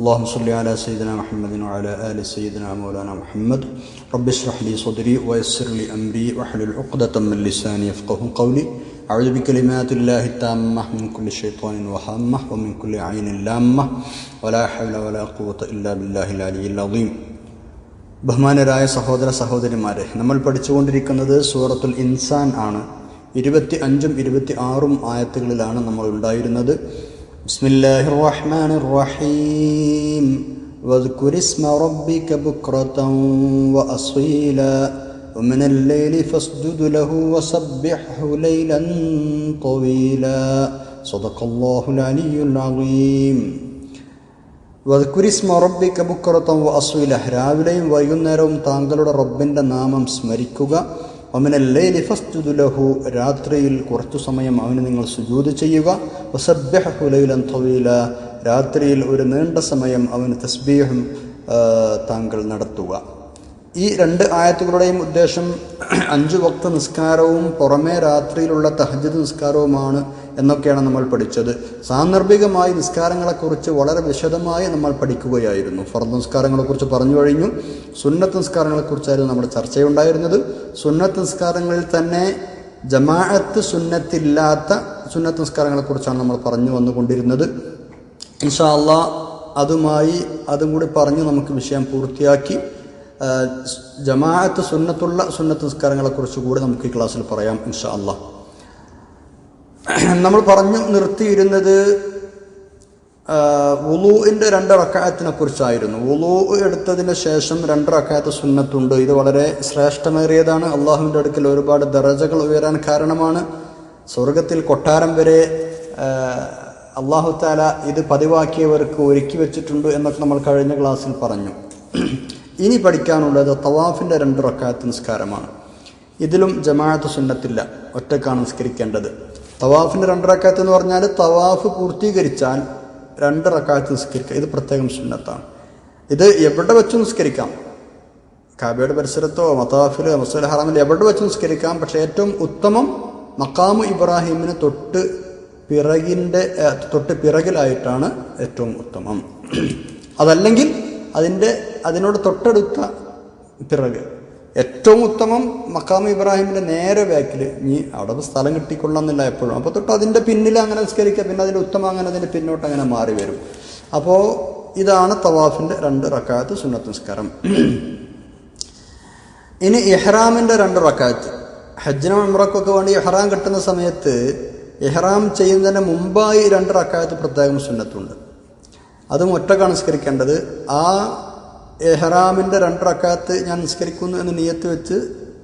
اللهم صل على سيدنا محمد وعلى آل سيدنا مولانا محمد رب اشرح لي صدري ويسر لي أمري واحلل عقدة من لساني يفقه قولي أعوذ بكلمات الله التامة من كل شيطان وهامة ومن كل عين لامة ولا حول ولا قوة إلا بالله العلي العظيم ബഹുമാനരായ സഹോദര സഹോദരിമാരെ നമ്മൾ പഠിച്ചുകൊണ്ടിരിക്കുന്നത് സൂറത്തുൽ ഇൻസാൻ ആണ് ഇരുപത്തി അഞ്ചും ഇരുപത്തി ആറും ആയത്തുകളിലാണ് നമ്മൾ ഉണ്ടായിരുന്നത് ബിസ്മില്ലാഹിർ റഹ്മാനിർ റഹീം واذكر اسم ربك بكرة وأصيلا ومن الليل فاسجد له وسبحه ليلا طويلا صدق الله العلي العظيم വദ്കുരിസ്മ റബ്ബിക ബുക്കറത്തം വഅസ്വില രാവിലെയും വൈകുന്നേരവും താങ്കളുടെ റബ്ബിൻ്റെ നാമം സ്മരിക്കുക ഒമിനല്ലൈലി ഫസ്ജുദു ലഹു രാത്രിയിൽ കുറച്ചു സമയം അവന് നിങ്ങൾ സുജൂത് ചെയ്യുക. രാത്രിയിൽ ഒരു നീണ്ട സമയം അവന് തസ്ബീഹും താങ്കൾ നടത്തുക. ഈ രണ്ട് ആയത്തുകളുടെയും ഉദ്ദേശം അഞ്ചു വക്ത നിസ്കാരവും പുറമേ രാത്രിയിലുള്ള തഹജദ് നിസ്കാരവുമാണ് എന്നൊക്കെയാണ് നമ്മൾ പഠിച്ചത്. സാന്ദർഭികമായി നിസ്കാരങ്ങളെക്കുറിച്ച് വളരെ വിശദമായി നമ്മൾ പഠിക്കുകയായിരുന്നു. ഫർദ് നിസ്കാരങ്ങളെക്കുറിച്ച് പറഞ്ഞു കഴിഞ്ഞു. സുന്നത്ത് നിസ്കാരങ്ങളെക്കുറിച്ചായിരുന്നു നമ്മുടെ ചർച്ചയുണ്ടായിരുന്നത്. സുന്നത്ത് നിസ്കാരങ്ങളിൽ തന്നെ ജമാഅത്ത് സുന്നത്തില്ലാത്ത സുന്നത്ത് നിസ്കാരങ്ങളെക്കുറിച്ചാണ് നമ്മൾ പറഞ്ഞു വന്നുകൊണ്ടിരുന്നത്. ഇൻഷാ അള്ളാ അതുമായി അതും കൂടി പറഞ്ഞ് നമുക്ക് വിഷയം പൂർത്തിയാക്കി. ജമാഅത്ത് സുന്നത്തുള്ള സുന്നത്ത് നിസ്കാരങ്ങളെക്കുറിച്ച് കൂടി നമുക്ക് ഈ ക്ലാസ്സിൽ പറയാം ഇൻഷാ അള്ളാ നമ്മൾ പറഞ്ഞു നിർത്തിയിരുന്നത് വുളുവിന്റെ രണ്ട് റക്കായത്തിനെ കുറിച്ചായിരുന്നു വുളു എടുത്തതിന് ശേഷം രണ്ട് റക്കായത്ത് സുന്നത്തുണ്ട്. ഇത് വളരെ ശ്രേഷ്ഠമേറിയതാണ്. അള്ളാഹുവിന്റെ അടുക്കൽ ഒരുപാട് ദറജകൾ ഉയരാൻ കാരണമാണ്. സ്വർഗത്തിൽ കൊട്ടാരം വരെ അള്ളാഹു താല ഇത് പതിവാക്കിയവർക്ക് ഒരുക്കി വെച്ചിട്ടുണ്ട് എന്നൊക്കെ നമ്മൾ കഴിഞ്ഞ ക്ലാസ്സിൽ പറഞ്ഞു. ഇനി പഠിക്കാനുള്ളത് തവാഫിന്റെ രണ്ട് റക്കാത്ത് നിസ്കാരമാണ്. ഇതിലും ജമാഅത്ത് സുന്നത്തില്ല ഒറ്റക്കാണ് നിസ്കരിക്കേണ്ടത്. തവാഫിന്റെ രണ്ട് റക്കാത്ത് എന്ന് പറഞ്ഞാൽ തവാഫ് പൂർത്തീകരിച്ചാൽ രണ്ട് റക്കാത്ത് നിസ്കരിക്കുക ഇത് പ്രത്യേകം സുന്നത്താണ്. ഇത് എവിടെ വെച്ച് നിസ്കരിക്കാം. കാബയുടെ പരിസരത്തോ മതാഫിലോ മസൂൽ ഹറാമിൽ എവിടെ വെച്ച് നിസ്കരിക്കാം. പക്ഷേ ഏറ്റവും ഉത്തമം മക്കാമു ഇബ്രാഹിമിന് തൊട്ട് പിറകിന്റെ തൊട്ട് പിറകിലായിട്ടാണ് ഏറ്റവും ഉത്തമം. അതല്ലെങ്കിൽ അതിന്റെ അതിനോട് തൊട്ടടുത്ത പിറക്. ഏറ്റവും ഉത്തമം മക്കാമ ഇബ്രാഹിമിന്റെ നേരെ ബാക്കിൽ നീ അവിടെ സ്ഥലം കിട്ടിക്കൊള്ളണമെന്നില്ല എപ്പോഴും. അപ്പോൾ തൊട്ട് അതിന്റെ പിന്നിൽ അങ്ങനെ നിസ്കരിക്കുക പിന്നെ അതിന്റെ ഉത്തമം അങ്ങനെ അതിന്റെ പിന്നോട്ട് അങ്ങനെ മാറി വരും. അപ്പോൾ ഇതാണ് തവാഫിന്റെ രണ്ട് റക്കാത്ത് സുന്നത്ത് നിസ്കാരം. ഇനി ഇഹ്റാമിന്റെ രണ്ട് റക്കാത്ത് ഹജ്ജിനും ഉംറക്കൊക്കെ വേണ്ടി ഇഹ്റാം കിട്ടുന്ന സമയത്ത് ഇഹ്റാം ചെയ്യുന്നതിന് മുമ്പായി രണ്ട് റക്കാത്ത് പ്രത്യേകം സുന്നത്തുണ്ട്. അതും ഒറ്റക്കാണ് നിസ്കരിക്കേണ്ടത്. ആ എഹ്റാമിന്റെ രണ്ട് റക്കാത്ത് ഞാൻ നിസ്കരിക്കുന്നു എന്ന് നിയത്ത് വെച്ച്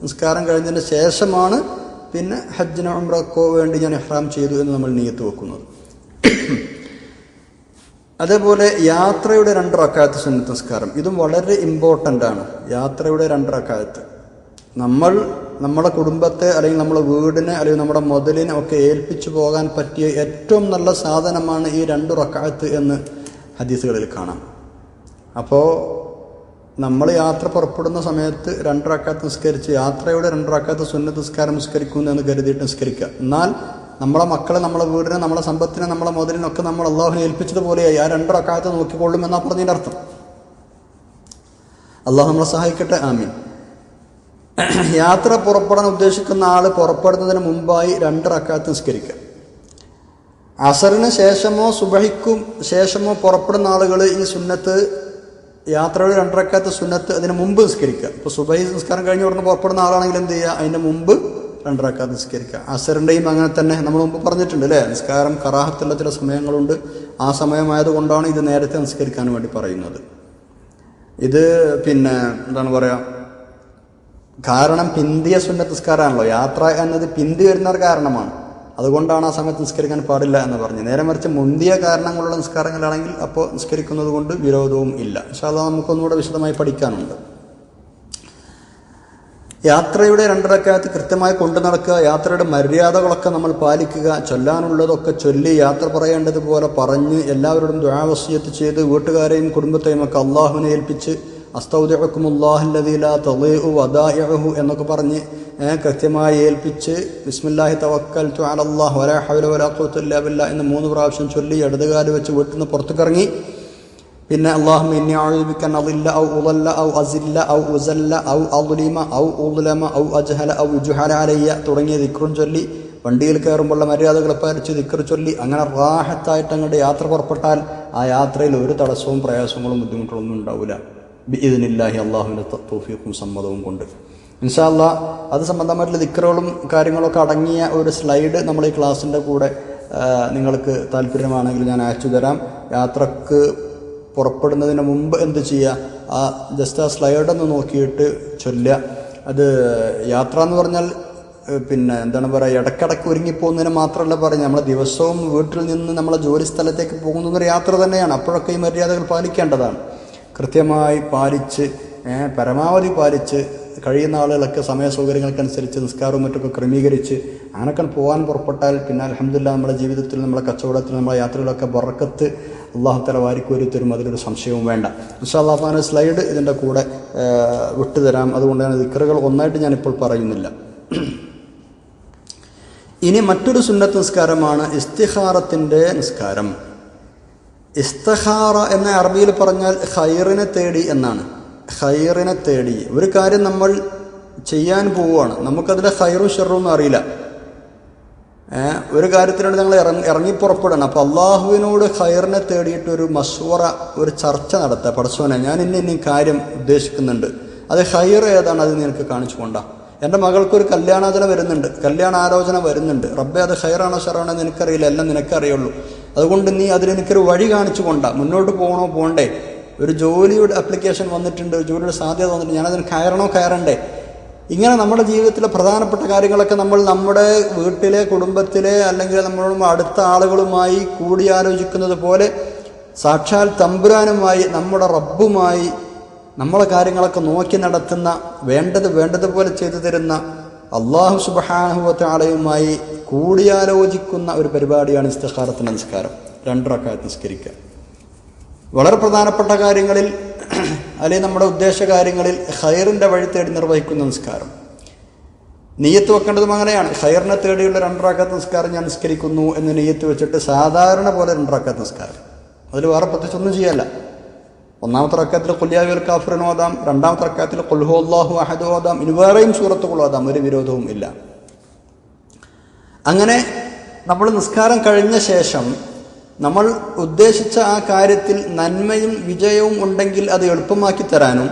നിസ്കാരം കഴിഞ്ഞതിന് ശേഷമാണ് പിന്നെ ഹജ്ജിന് ഉംറക്കോ വേണ്ടി ഞാൻ എഹ്റാം ചെയ്തു എന്ന് നമ്മൾ നിയത്ത് വെക്കുന്നത്. അതേപോലെ യാത്രയുടെ രണ്ട് റക്കായത്ത് സുന്നത്ത് നിസ്കാരം. ഇതും വളരെ ഇമ്പോർട്ടന്റ് ആണ്. യാത്രയുടെ രണ്ട് റക്കായത്ത് നമ്മൾ നമ്മുടെ കുടുംബത്തെ അല്ലെങ്കിൽ നമ്മുടെ വീടിനെ അല്ലെങ്കിൽ നമ്മുടെ മുതലിനെ ഒക്കെ ഏൽപ്പിച്ചു പോകാൻ പറ്റിയ ഏറ്റവും നല്ല സാധനമാണ് ഈ രണ്ട് റക്കായത്ത് എന്ന് ഹദീസുകളിൽ കാണാം. അപ്പോൾ നമ്മൾ യാത്ര പുറപ്പെടുന്ന സമയത്ത് രണ്ട് റക്കാത്ത് നിസ്കരിച്ച് യാത്രയുടെ രണ്ട് റക്കാത്ത് സുന്നത്ത് നിസ്കാരം നിസ്കരിക്കുന്നു എന്ന് കരുതിയിട്ട് നിസ്കരിക്കുക. എന്നാൽ നമ്മളെ മക്കളെ നമ്മളെ വീടിനെ നമ്മളെ സമ്പത്തിനെ നമ്മളെ മുതലിനൊക്കെ നമ്മൾ അള്ളാഹുനെ ഏൽപ്പിച്ചതുപോലെയായി ആ രണ്ട് റക്കാത്ത് നോക്കിക്കൊള്ളും എന്നാ പറഞ്ഞതിന്റെ അർത്ഥം. അള്ളാഹു നമ്മളെ സഹായിക്കട്ടെ. ആമീൻ. യാത്ര പുറപ്പെടാൻ ഉദ്ദേശിക്കുന്ന ആൾ പുറപ്പെടുന്നതിന് മുമ്പായി രണ്ട് റക്കാത്ത് നിസ്കരിക്കുക. അസറിന് ശേഷമോ സുബഹിക്കും ശേഷമോ പുറപ്പെടുന്ന ആളുകൾ ഈ സുന്നത്ത് യാത്രയുടെ രണ്ടരക്കാത്ത സുന്നത്ത് അതിന് മുമ്പ് നിസ്കരിക്കുക. ഇപ്പോൾ സുബഹി നിസ്കാരം കഴിഞ്ഞ് ഉടനെ പുറപ്പെടുന്ന ആളാണെങ്കിൽ എന്ത് ചെയ്യുക? അതിന് മുമ്പ് രണ്ടരക്കാത്ത നിസ്കരിക്കുക. അസറിന്റെയും അങ്ങനെ തന്നെ നമ്മൾ മുമ്പ് പറഞ്ഞിട്ടുണ്ട് അല്ലേ? നിസ്കാരം കറാഹത്തുള്ള ചില സമയങ്ങളുണ്ട്. ആ സമയമായതുകൊണ്ടാണ് ഇത് നേരത്തെ നിസ്കരിക്കാൻ വേണ്ടി പറയുന്നത്. ഇത് പിന്നെ എന്താണ് പറയുക കാരണം പിന്തിയ സുന്നത്ത് നിസ്കാരമാണല്ലോ. യാത്ര എന്നത് പിന്തി വരുന്ന ഒരു കാരണമാണ്. അതുകൊണ്ടാണ് ആ സമയത്ത് നിസ്കരിക്കാൻ പാടില്ല എന്ന് പറഞ്ഞു. നേരെ മറിച്ച് മുന്തിയ കാരണങ്ങളുള്ള നിസ്കാരങ്ങളാണെങ്കിൽ അപ്പോൾ നിസ്കരിക്കുന്നത് കൊണ്ട് വിരോധവും ഇല്ല. പക്ഷെ അത് നമുക്കൊന്നുകൂടെ വിശദമായി പഠിക്കാനുണ്ട്. യാത്രയുടെ രണ്ടരക്കാലത്ത് കൃത്യമായി കൊണ്ടു നടക്കുക യാത്രയുടെ മര്യാദകളൊക്കെ നമ്മൾ പാലിക്കുക ചൊല്ലാനുള്ളതൊക്കെ ചൊല്ലി യാത്ര പറയേണ്ടതുപോലെ പറഞ്ഞ് എല്ലാവരോടും ദുരാവസ്യത്ത് ചെയ്ത് വീട്ടുകാരെയും കുടുംബത്തെയും ഒക്കെ അള്ളാഹുവിനെ ഏൽപ്പിച്ച് അസ്തൗദുക്കുമുല്ലാഹില്ലദീല തളീഉ വദാഇഹു എന്നൊക്കെ പറഞ്ഞ് കൃത്യമായി ഏൽപ്പിച്ച് ബിസ്മില്ലാഹി തവക്കൽ അലല്ലാഹ് വലാ ഹൗല വലാ ഖുവത ഇല്ലാ ബില്ലാ എന്ന് മൂന്ന് പ്രാവശ്യം ചൊല്ലി ഇടതുകാൽ വെച്ച് വീട്ടിൽ നിന്ന് പുറത്തേക്കിറങ്ങി പിന്നെ അള്ളാഹു ഇന്നി ആഴുദിക്കാൻ അതില്ല ഔ ഉളല്ല ഔ അസില്ല ഔ ഉസല്ല ഔ അളുലിമ ഔ ഉലമ ഔ അജ്ഹല ഔ ജുഹല അലയ്യ തുടങ്ങിയ ദിക്റും ചൊല്ലി. വണ്ടിയിൽ കയറുമ്പോഴുള്ള മര്യാദകൾ പാലിച്ച് ദിക്ർ ചൊല്ലി. അങ്ങനെ റാഹത്തായിട്ട് അങ്ങോട്ട് യാത്ര പുറപ്പെട്ടാൽ ആ യാത്രയിൽ ഒരു തടസ്സവും പ്രയാസങ്ങളും ബുദ്ധിമുട്ടുകളൊന്നും ഉണ്ടാവില്ല. ഇതിനില്ലാഹി അള്ളാഹുവിന്റെ തോഫീഖും സമ്മതവും കൊണ്ട്. ഇൻഷാല്ല അത് സംബന്ധമായിട്ടുള്ള ദിക്കറുകളും കാര്യങ്ങളൊക്കെ അടങ്ങിയ ഒരു സ്ലൈഡ് നമ്മൾ ഈ ക്ലാസ്സിന്റെ കൂടെ നിങ്ങൾക്ക് താല്പര്യമാണെങ്കിൽ ഞാൻ അയച്ചു തരാം. യാത്രയ്ക്ക് പുറപ്പെടുന്നതിന് മുമ്പ് എന്ത് ചെയ്യുക ആ ജസ്റ്റ് ആ സ്ലൈഡൊന്ന് നോക്കിയിട്ട് ചൊല്ലുക. അത് യാത്ര എന്ന് പറഞ്ഞാൽ പിന്നെ എന്താണ് പറയുക ഇടക്കിടക്ക് ഒരുങ്ങിപ്പോകുന്നതിന് മാത്രമല്ല പറയുന്നത്. നമ്മൾ ദിവസവും വീട്ടിൽ നിന്ന് നമ്മളെ ജോലി സ്ഥലത്തേക്ക് പോകുന്നൊരു യാത്ര തന്നെയാണ്. അപ്പോഴൊക്കെ ഈ മര്യാദകൾ പാലിക്കേണ്ടതാണ്. കൃത്യമായി പാലിച്ച് പരമാവധി പാലിച്ച് കഴിയുന്ന ആളുകളൊക്കെ സമയ സൗകര്യങ്ങൾക്കനുസരിച്ച് നിസ്കാരവും മറ്റൊക്കെ ക്രമീകരിച്ച് അങ്ങനെയൊക്കെ പോകാൻ പുറപ്പെട്ടാൽ പിന്നെ അലഹമില്ല നമ്മുടെ ജീവിതത്തിൽ നമ്മുടെ കച്ചവടത്തിൽ നമ്മുടെ യാത്രകളൊക്കെ ബറക്കത്ത് അള്ളാഹുത്തല വാരിക്കോരി തരും അതിലൊരു സംശയവും വേണ്ട. ഇൻഷാല്ലാഹാന സ്ലൈഡ് ഇതിന്റെ കൂടെ വിട്ടുതരാം. അതുകൊണ്ട് തന്നെ ദിക്കറുകൾ ഒന്നായിട്ട് ഞാനിപ്പോൾ പറയുന്നില്ല. ഇനി മറ്റൊരു സുന്നത്ത് നിസ്കാരമാണ് ഇസ്തിഹാറത്തിന്റെ നിസ്കാരം. ഇസ്തഹാറ എന്ന അറബിയിൽ പറഞ്ഞാൽ ഹൈറിനെ തേടി എന്നാണ്. ഖൈറിനെ തേടി. ഒരു കാര്യം നമ്മൾ ചെയ്യാൻ പോവുകയാണ്. നമുക്കതിലെ ഹൈറും ഷെറും അറിയില്ല. ഒരു കാര്യത്തിനോട് ഞങ്ങൾ ഇറങ്ങി ഇറങ്ങിപ്പുറപ്പെടണം അപ്പോൾ അള്ളാഹുവിനോട് ഹൈറിനെ തേടിയിട്ട് ഒരു മഷൂറ ഒരു ചർച്ച നടത്തുക പടച്ചോനെ ഞാൻ ഇന്ന ഇന്ന കാര്യം ഉദ്ദേശിക്കുന്നുണ്ട്. അത് ഹൈർ ഏതാണ്? അത് നിനക്ക് കാണിച്ചു കൊണ്ടാ. എന്റെ മകൾക്കൊരു കല്യാണാചന വരുന്നുണ്ട്. കല്യാണ ആലോചന വരുന്നുണ്ട്. റബ്ബെ അത് ഹൈറാണോ ഷെറാണോ നിനക്കറിയില്ല എല്ലാം നിനക്കറിയുള്ളൂ. അതുകൊണ്ട് നീ അതിന് എനിക്കൊരു വഴി കാണിച്ചു കൊണ്ടാ. മുന്നോട്ട് പോകണോ പോകണ്ടേ ഒരു ജോലിയുടെ അപ്ലിക്കേഷൻ വന്നിട്ടുണ്ട് ജോലിയുടെ സാധ്യത വന്നിട്ടുണ്ട് ഞാനതിന് കയറണോ കയറണ്ടേ? ഇങ്ങനെ നമ്മുടെ ജീവിതത്തിലെ പ്രധാനപ്പെട്ട കാര്യങ്ങളൊക്കെ നമ്മൾ നമ്മുടെ വീട്ടിലെ കുടുംബത്തിലെ അല്ലെങ്കിൽ നമ്മളോട് അടുത്ത ആളുകളുമായി കൂടിയാലോചിക്കുന്നത് പോലെ സാക്ഷാൽ തമ്പുരാനുമായി നമ്മുടെ റബ്ബുമായി നമ്മളെ കാര്യങ്ങളൊക്കെ നോക്കി നടത്തുന്ന വേണ്ടത് വേണ്ടതുപോലെ ചെയ്തു തരുന്ന അള്ളാഹു സുബഹാനുഭവത്താളയുമായി കൂടിയാലോചിക്കുന്ന ഒരു പരിപാടിയാണ് ഇസ്തിഹാറത്തിന്റെ നിസ്കാരം രണ്ടറക്കാലത്ത് നിസ്കരിക്കുക. വളരെ പ്രധാനപ്പെട്ട കാര്യങ്ങളിൽ അല്ലെങ്കിൽ നമ്മുടെ ഉദ്ദേശ കാര്യങ്ങളിൽ ഹൈറിന്റെ വഴി തേടി നിർവഹിക്കുന്ന നിസ്കാരം. നെയ്യത്ത് വെക്കേണ്ടതും അങ്ങനെയാണ്. ഹൈറിനെ തേടിയുള്ള രണ്ടറാക്കാത്ത നിസ്കാരം ഞാൻ നിസ്കരിക്കുന്നു എന്ന് നെയ്യത്ത് വെച്ചിട്ട് സാധാരണ പോലെ രണ്ടറാക്കാത്ത നിസ്കാരം. അതിൽ വേറെ പ്രത്യേകിച്ച് ഒന്നും ചെയ്യല്ല. ഒന്നാമത്തെ റക്കാത്തിൽ കൊല്യാവിൽ കാഫിറിന് രണ്ടാമത്തെ റക്കാത്തിൽ കൊൽഹു അള്ളാഹു അഹദ് ഓതാം ഇനി വേറെയും സൂറത്തുകൾ ഒരു വിരോധവും ഇല്ല. അങ്ങനെ നമ്മൾ നിസ്കാരം കഴിഞ്ഞ ശേഷം നമ്മൾ ഉദ്ദേശിച്ച ആ കാര്യത്തിൽ നന്മയും വിജയവും ഉണ്ടെങ്കിൽ അത് എളുപ്പമാക്കി തരാനും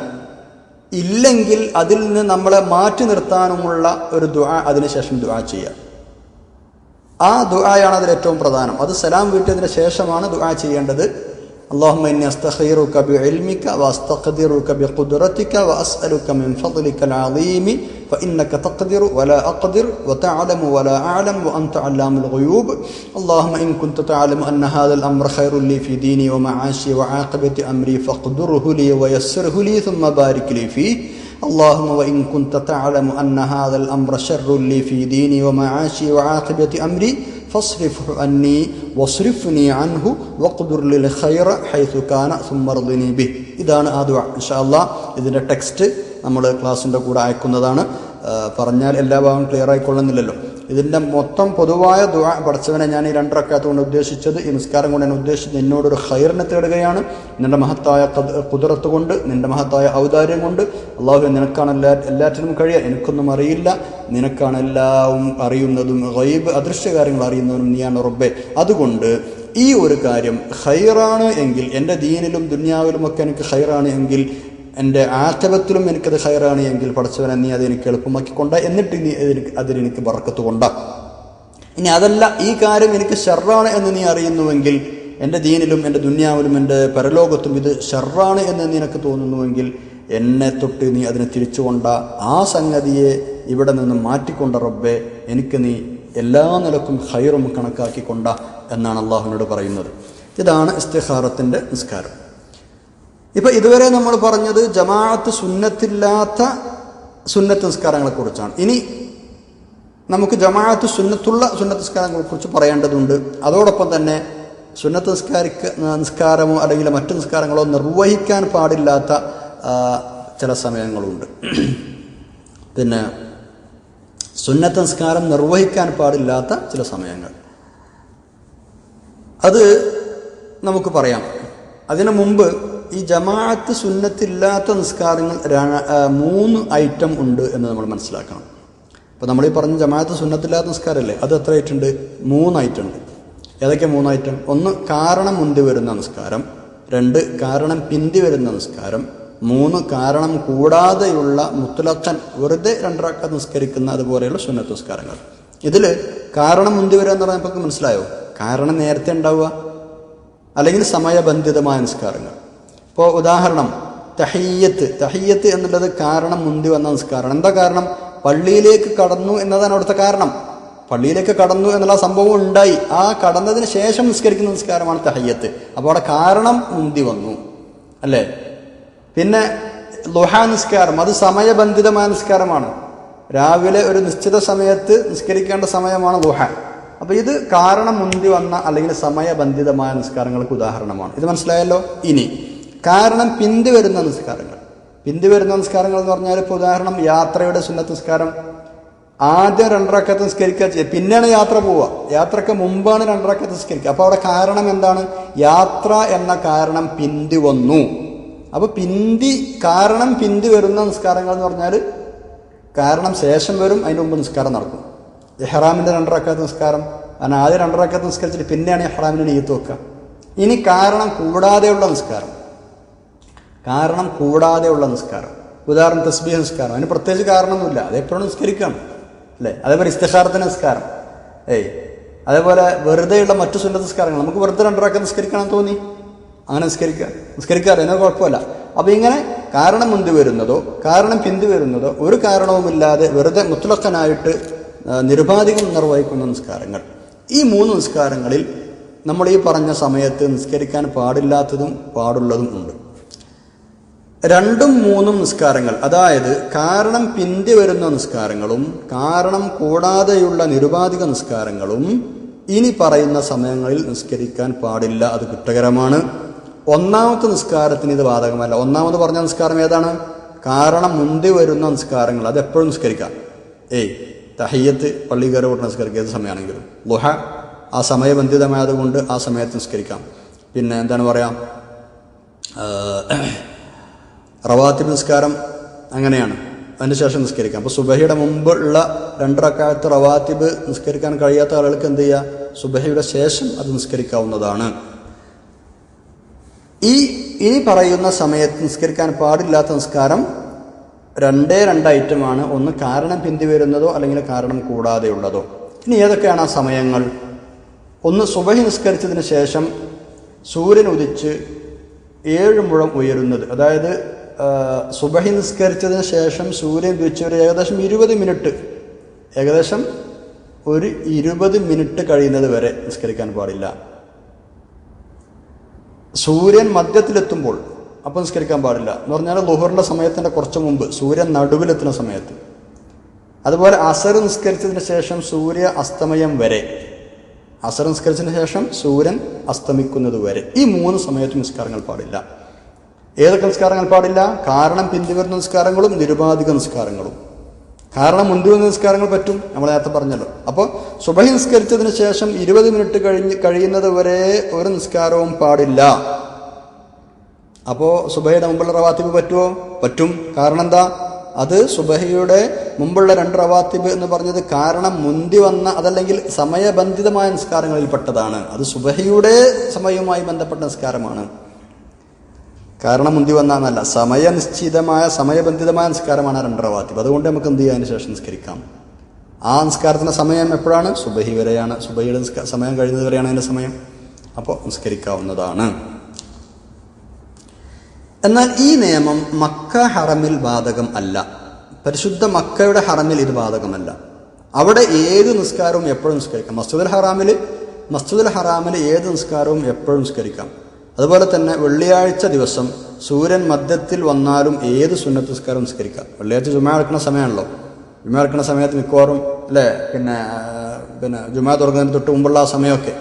ഇല്ലെങ്കിൽ അതിൽ നിന്ന് നമ്മളെ മാറ്റി നിർത്താനുമുള്ള ഒരു ദുആ അതിനുശേഷം ദുആ ചെയ്യുക ആ ദുആയാണ് അതിൽ ഏറ്റവും പ്രധാനം അത് സലാം വീട്ടിയതിന് ശേഷമാണ് ദുആ ചെയ്യേണ്ടത് اللهم إني أستخيرك بعلمك وأستقدرك بقدرتك وأسألك من فضلك العظيم فإنك تقدر ولا أقدر وتعلم ولا أعلم وأنت علام الغيوب اللهم إن كنت تعلم أن هذا الأمر خير لي في ديني ومعاشي وعاقبة أمري فاقدره لي ويسره لي ثم بارك لي فيه اللهم وإن كنت تعلم أن هذا الأمر شر لي في ديني ومعاشي وعاقبة أمري فاصرفه عني واصرفني عنه واقدر لي الخير حيث كان ثم ارضني به ഇതാണ് ആ ദുആ ഇൻഷാ അല്ലാ ഇതിൻ്റെ ടെക്സ്റ്റ് നമ്മൾ ക്ലാസ്സിന്റെ കൂടെ അയക്കുന്നതാണ്. പറഞ്ഞാൽ എല്ലാ ഭാഗവും ക്ലിയർ ആയിക്കൊള്ളുന്നില്ലല്ലോ. ഇതിന്റെ മൊത്തം പൊതുവായ ദുആ പഠിച്ചവനെ ഞാൻ ഈ രണ്ടരക്കാത്ത കൊണ്ട് ഉദ്ദേശിച്ചത് ഈ നിസ്കാരം കൊണ്ട് ഞാൻ ഉദ്ദേശിച്ചത് എന്നോടൊരു ഹൈറിനെ തേടുകയാണ്. നിന്റെ മഹത്തായ കുതിരത്ത് കൊണ്ട് നിന്റെ മഹത്തായ ഔദാര്യം കൊണ്ട്. അള്ളാഹു നിനക്കാണ് എല്ലാ എല്ലാറ്റിനും കഴിയുക. എനിക്കൊന്നും അറിയില്ല. നിനക്കാണ് എല്ലാം അറിയുന്നതും ഗൈബ് അദൃശ്യ കാര്യങ്ങൾ അറിയുന്നതും നീയാണ് റബ്ബെ. അതുകൊണ്ട് ഈ ഒരു കാര്യം ഹൈറാണ് എങ്കിൽ എന്റെ ദീനിലും ദുന്യാവിലുമൊക്കെ എനിക്ക് ഹൈറാണ് എങ്കിൽ എന്റെ ആറ്റവത്തിലും എനിക്കത് ഹയറാണ് എങ്കിൽ പഠിച്ചവനെ നീ അത് എനിക്ക് എളുപ്പമാക്കിക്കൊണ്ട. എന്നിട്ട് നീ അതിലെനിക്ക് വറക്കത്ത് കൊണ്ട ഇനി അതല്ല ഈ കാര്യം എനിക്ക് ഷെറാണ് എന്ന് നീ അറിയുന്നുവെങ്കിൽ എന്റെ ദീനിലും എന്റെ ദുന്യാവിലും എന്റെ പരലോകത്തും ഇത് ഷെറാണ് എന്ന് നിനക്ക് തോന്നുന്നുവെങ്കിൽ എന്നെ തൊട്ട് നീ അതിനെ തിരിച്ചുകൊണ്ട. ആ സംഗതിയെ ഇവിടെ നിന്ന് മാറ്റിക്കൊണ്ട റബ്ബെ എനിക്ക് നീ എല്ലാ നിലക്കും ഹൈറും കണക്കാക്കിക്കൊണ്ട എന്നാണ് അള്ളാഹുവിനോട് പറയുന്നത്. ഇതാണ് ഇസ്തിഹാറത്തിന്റെ നിസ്കാരം. ഇപ്പൊ ഇതുവരെ നമ്മൾ പറഞ്ഞത് ജമാഅത്ത് സുന്നത്തില്ലാത്ത സുന്നത്ത് നിസ്കാരങ്ങളെ കുറിച്ചാണ്. ഇനി നമുക്ക് ജമാഅത്ത് സുന്നത്തുള്ള സുന്നത്ത് നിസ്കാരങ്ങളെ കുറിച്ച് പറയേണ്ടതുണ്ട്. അതോടൊപ്പം തന്നെ സുന്നത്ത് നിസ്കാരിക്ക നിസ്കാരമോ അല്ലെങ്കിൽ മറ്റു നിസ്കാരങ്ങളോ നിർവഹിക്കാൻ പാടില്ലാത്ത ചില സമയങ്ങളുണ്ട്. പിന്നെ സുന്നത്ത് നിസ്കാരം നിർവഹിക്കാൻ പാടില്ലാത്ത ചില സമയങ്ങൾ. അത് നമുക്ക് പറയാം. അതിനു മുമ്പ് ഈ ജമാഅത്ത് സുന്നത്തില്ലാത്ത നിസ്കാരങ്ങൾ മൂന്ന് ഐറ്റം ഉണ്ട് എന്ന് നമ്മൾ മനസ്സിലാക്കണം. അപ്പോൾ നമ്മൾ ഈ പറഞ്ഞ ജമാഅത്ത് സുന്നത്തില്ലാത്ത നിസ്കാരമല്ലേ അത് എത്ര ഐറ്റം ഉണ്ട് മൂന്ന് ഐറ്റം ഉണ്ട്. ഏതൊക്കെ മൂന്ന് ഐറ്റം? ഒന്ന് കാരണം മുന്തി വരുന്ന നിസ്കാരം. രണ്ട് കാരണം പിന്തി വരുന്ന നിസ്കാരം. മൂന്ന് കാരണം കൂടാതെയുള്ള മുത്തലക്കൻ വെറുതെ രണ്ടരക്ക നിസ്കരിക്കുന്ന അതുപോലെയുള്ള സുന്നത്ത് നിസ്കാരങ്ങൾ. ഇതിൽ കാരണം മുന്തി വരിക എന്ന് പറഞ്ഞപ്പോൾ മനസ്സിലായോ? കാരണം നേരത്തെ ഉണ്ടാവുക. അല്ലെങ്കിൽ സമയബന്ധിതമായ നിസ്കാരങ്ങൾ. ഇപ്പോൾ ഉദാഹരണം തഹയ്യത്ത്. തഹയ്യത്ത് എന്നുള്ളത് കാരണം മുന്തി വന്ന നിസ്കാരമാണ്. എന്താ കാരണം? പള്ളിയിലേക്ക് കടന്നു എന്നതാണ് അവിടുത്തെ കാരണം. പള്ളിയിലേക്ക് കടന്നു എന്നുള്ള സംഭവം ഉണ്ടായി. ആ കടന്നതിന് ശേഷം നിസ്കരിക്കുന്ന നിസ്കാരമാണ് തഹയ്യത്ത്. അപ്പോൾ അവിടെ കാരണം മുന്തി വന്നു. അല്ലേ? പിന്നെ ലൊഹാ നിസ്കാരം. അത് സമയബന്ധിതമായ നിസ്കാരമാണ്. രാവിലെ ഒരു നിശ്ചിത സമയത്ത് നിസ്കരിക്കേണ്ട സമയമാണ് ലുഹ. അപ്പോൾ ഇത് കാരണം മുന്തി വന്ന അല്ലെങ്കിൽ സമയബന്ധിതമായ നിസ്കാരങ്ങൾക്ക് ഉദാഹരണമാണ്. ഇത് മനസ്സിലായല്ലോ? ഇനി കാരണം പിന്തുവരുന്ന നിസ്കാരങ്ങൾ. പിന്തുവരുന്ന നിസ്കാരങ്ങൾ എന്ന് പറഞ്ഞാൽ ഇപ്പോൾ ഉദാഹരണം യാത്രയുടെ സുന്നത്ത് നിസ്കാരം. ആദ്യം രണ്ടറക്കത്ത് നിസ്കരിക്കുക പിന്നെയാണ് യാത്ര പോവുക. യാത്രയ്ക്ക് മുമ്പാണ് രണ്ടറക്കത്ത് നിസ്കരിക്കുക. അപ്പോൾ അവിടെ കാരണം എന്താണ്? യാത്ര എന്ന കാരണം പിന്തി അപ്പോൾ അപ്പൊ പിന്തി കാരണം പിന്തി വരുന്ന നിസ്കാരങ്ങൾ എന്ന് പറഞ്ഞാൽ കാരണം ശേഷം വരും അതിന് മുമ്പ് നിസ്കാരം നടക്കും. ഇഹ്റാമിന്റെ രണ്ടറക്കത്ത് നിസ്കാരം. കാരണം ആദ്യം രണ്ടറക്കത്ത് നിസ്കരിച്ചിട്ട് പിന്നെയാണ് ഇഹ്റാമിന്റെ നീത്ത് വെക്കുക. ഇനി കാരണം കൂടാതെയുള്ള നിസ്കാരം. കാരണം കൂടാതെ ഉള്ള നിസ്കാരം. ഉദാഹരണം തസ്ബീഹ് നിസ്കാരം. അതിന് പ്രത്യേകിച്ച് കാരണമൊന്നുമില്ല. അതെപ്പോഴും നിസ്കരിക്കാം അല്ലേ? അതേപോലെ ഇസ്തഷാർത്ഥ നിസ്കാരം. ഏയ്. അതേപോലെ വെറുതെയുള്ള മറ്റു സുന്നത്ത് നിസ്കാരങ്ങൾ. നമുക്ക് വെറുതെ രണ്ടരക്ക നിസ്കരിക്കണം തോന്നി? അങ്ങനെ നിസ്കരിക്കുക നിസ്കരിക്കാറ് എന്നാൽ കുഴപ്പമില്ല. അപ്പോൾ ഇങ്ങനെ കാരണം മുന്തി വരുന്നതോ കാരണം പിന്തി വരുന്നതോ ഒരു കാരണവുമില്ലാതെ വെറുതെ മുത്തലക്കനായിട്ട് നിരുപാധികം നിർവഹിക്കുന്ന നിസ്കാരങ്ങൾ. ഈ മൂന്ന് നിസ്കാരങ്ങളിൽ നമ്മൾ ഈ പറഞ്ഞ സമയത്ത് നിസ്കരിക്കാൻ പാടില്ലാത്തതും പാടുള്ളതും ഉണ്ട്. രണ്ടും മൂന്നും നിസ്കാരങ്ങൾ. അതായത് കാരണം പിന്തി വരുന്ന നിസ്കാരങ്ങളും കാരണം കൂടാതെയുള്ള നിരുപാധിക നിസ്കാരങ്ങളും ഇനി പറയുന്ന സമയങ്ങളിൽ നിസ്കരിക്കാൻ പാടില്ല. അത് കുറ്റകരമാണ്. ഒന്നാമത്തെ നിസ്കാരത്തിന് ഇത് ബാധകമല്ല. ഒന്നാമത് പറഞ്ഞ നിസ്കാരം ഏതാണ്? കാരണം മുന്തി വരുന്ന നിസ്കാരങ്ങൾ. അത് എപ്പോഴും നിസ്കരിക്കാം. ഏയ് തഹയ്യത്ത് പള്ളി കയറി കൂട്ട നിസ്കരിക്കുക ഏത് സമയമാണെങ്കിലും. ലുഹ ആ സമയബന്ധിതമായതുകൊണ്ട് ആ സമയത്ത് നിസ്കരിക്കാം. പിന്നെ എന്താണ് പറയാം? റവാത്തിബ് നിസ്കാരം അങ്ങനെയാണ്. അതിന് ശേഷം നിസ്കരിക്കാം. അപ്പോൾ സുബഹിയുടെ മുമ്പുള്ള രണ്ടരക്കാലത്ത് റവാത്തിബ് നിസ്കരിക്കാൻ കഴിയാത്ത ആളുകൾക്ക് എന്ത് ചെയ്യുക സുബഹയുടെ ശേഷം അത് നിസ്കരിക്കാവുന്നതാണ്. ഈ ഈ പറയുന്ന സമയത്ത് നിസ്കരിക്കാൻ പാടില്ലാത്ത നിസ്കാരം രണ്ടേ രണ്ട് ഐറ്റമാണ് ഒന്ന് കാരണം പിന്തിവരുന്നതോ അല്ലെങ്കിൽ കാരണം കൂടാതെയുള്ളതോ ഇനി ഏതൊക്കെയാണ് ആ സമയങ്ങൾ? ഒന്ന് സുബഹി നിസ്കരിച്ചതിന് ശേഷം സൂര്യൻ ഉദിച്ച് ഏഴ് മുഴം ഉയരുന്നത്. അതായത് സുബഹി നിസ്കരിച്ചതിന് ശേഷം സൂര്യൻ ഉദിച്ച ഒരു ഏകദേശം ഇരുപത് മിനിറ്റ്. ഏകദേശം ഒരു ഇരുപത് മിനിറ്റ് കഴിയുന്നത് വരെ നിസ്കരിക്കാൻ പാടില്ല. സൂര്യൻ മധ്യത്തിലെത്തുമ്പോൾ അപ്പം നിസ്കരിക്കാൻ പാടില്ല. എന്ന് പറഞ്ഞാൽ ലുഹറിന്റെ സമയത്തിന്റെ കുറച്ച് മുമ്പ് സൂര്യൻ നടുവിലെത്തുന്ന സമയത്ത്. അതുപോലെ അസർ നിസ്കരിച്ചതിന് ശേഷം സൂര്യ അസ്തമയം വരെ. അസർ നിസ്കരിച്ചതിന് ശേഷം സൂര്യൻ അസ്തമിക്കുന്നത് വരെ. ഈ മൂന്ന് സമയത്തും നിസ്കാരങ്ങൾ പാടില്ല. ഏതൊക്കെ നിസ്കാരങ്ങൾ പാടില്ല? കാരണം പിന്തുവരുന്ന നിസ്കാരങ്ങളും നിരുപാധിക നിസ്കാരങ്ങളും. കാരണം മുൻപ് വന്ന നിസ്കാരങ്ങൾ പറ്റും നമ്മൾ നേരത്തെ പറഞ്ഞല്ലോ. അപ്പോൾ സുബഹി നിസ്കരിച്ചതിന് ശേഷം ഇരുപത് മിനിറ്റ് കഴിഞ്ഞ് കഴിയുന്നത് വരെ ഒരു നിസ്കാരവും പാടില്ല. അപ്പോൾ സുബഹയുടെ മുമ്പുള്ള റവാത്തിബ് പറ്റുമോ? പറ്റും. കാരണം എന്താ? അത് സുബഹയുടെ മുമ്പുള്ള രണ്ട് റവാത്തിബ് എന്ന് പറഞ്ഞത് കാരണം മുന്തി വന്ന അതല്ലെങ്കിൽ സമയബന്ധിതമായ നിസ്കാരങ്ങളിൽപ്പെട്ടതാണ്. അത് സുബഹയുടെ സമയവുമായി ബന്ധപ്പെട്ട നിസ്കാരമാണ്. കാരണം മുന്തി വന്നാന്നല്ല. സമയനിശ്ചിതമായ സമയബന്ധിതമായ നിസ്കാരമാണ് ആ രണ്ട് അതുകൊണ്ട് നമുക്ക് എന്ത് ചെയ്യാം? അതിന് ശേഷം നിസ്കരിക്കാം. ആ നിസ്കാരത്തിന്റെ സമയം എപ്പോഴാണ്? സുബഹി വരെയാണ്. സുബഹിയുടെ സമയം കഴിയുന്നത് വരെയാണ് അതിന്റെ സമയം. അപ്പോൾ നിസ്കരിക്കാവുന്നതാണ്. എന്നാൽ ഈ നിയമം മക്ക ഹറമിൽ ബാധകം അല്ല. പരിശുദ്ധ മക്കയുടെ ഹറമിൽ ഇത് ബാധകമല്ല. അവിടെ ഏത് നിസ്കാരവും എപ്പോഴും നിസ്കരിക്കാം. മസ്ജിദുൽ ഹറാമിൽ മസ്ജിദുൽ ഹറാമിൽ ഏത് നിസ്കാരവും എപ്പോഴും നിസ്കരിക്കാം. അതുപോലെ തന്നെ വെള്ളിയാഴ്ച ദിവസം സൂര്യൻ മധ്യത്തിൽ വന്നാലും ഏത് സുന്നത്ത് നിസ്കാരം നിസ്കരിക്കാം. വെള്ളിയാഴ്ച ജുമാ എടുക്കുന്ന സമയമാണല്ലോ. ജുമ എടുക്കുന്ന സമയത്ത് മിക്കവാറും അല്ലേ? പിന്നെ പിന്നെ ജുമാ തുറക്കുന്നതിന് തൊട്ട് മുമ്പുള്ള ആ സമയമൊക്കെ.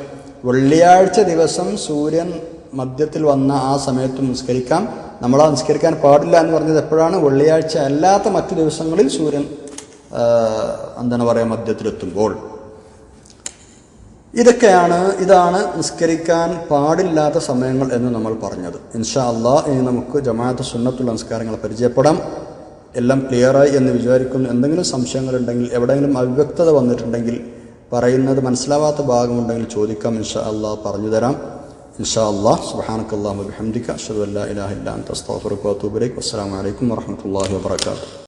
വെള്ളിയാഴ്ച ദിവസം സൂര്യൻ മധ്യത്തിൽ വന്ന ആ സമയത്തും നിസ്കരിക്കാം. നമ്മൾ ആ നിസ്കരിക്കാൻ പാടില്ല എന്ന് പറഞ്ഞത് എപ്പോഴാണ്? വെള്ളിയാഴ്ച അല്ലാത്ത മറ്റു ദിവസങ്ങളിൽ സൂര്യൻ എന്താണ് പറയുക മധ്യത്തിലെത്തുമ്പോൾ. ഇതൊക്കെയാണ് ഇതാണ് നിസ്കരിക്കാൻ പാടില്ലാത്ത സമയങ്ങൾ എന്ന് നമ്മൾ പറഞ്ഞത്. ഇൻഷാ അള്ളാ ഇനി നമുക്ക് ജമാഅത്ത് സുന്നത്തുള്ള നിസ്കാരങ്ങൾ പരിചയപ്പെടാം. എല്ലാം ക്ലിയറായി എന്ന് വിചാരിക്കുന്നു. എന്തെങ്കിലും സംശയങ്ങളുണ്ടെങ്കിൽ എവിടെയെങ്കിലും അവ്യക്തത വന്നിട്ടുണ്ടെങ്കിൽ പറയുന്നത് മനസ്സിലാവാത്ത ഭാഗമുണ്ടെങ്കിൽ ചോദിക്കാം. ഇൻഷാ അള്ളാ പറഞ്ഞു തരാം. ഇൻഷാ അള്ളാ സുഹാനക്കല്ലാമി ഹംദിക്ക അഷദ് അല്ലാ ഇലാഹ ഇല്ലാ അൻത അസ്സാം വലൈക്കും വറഹ്മത്തുള്ളാഹി വബറകാതുഹു.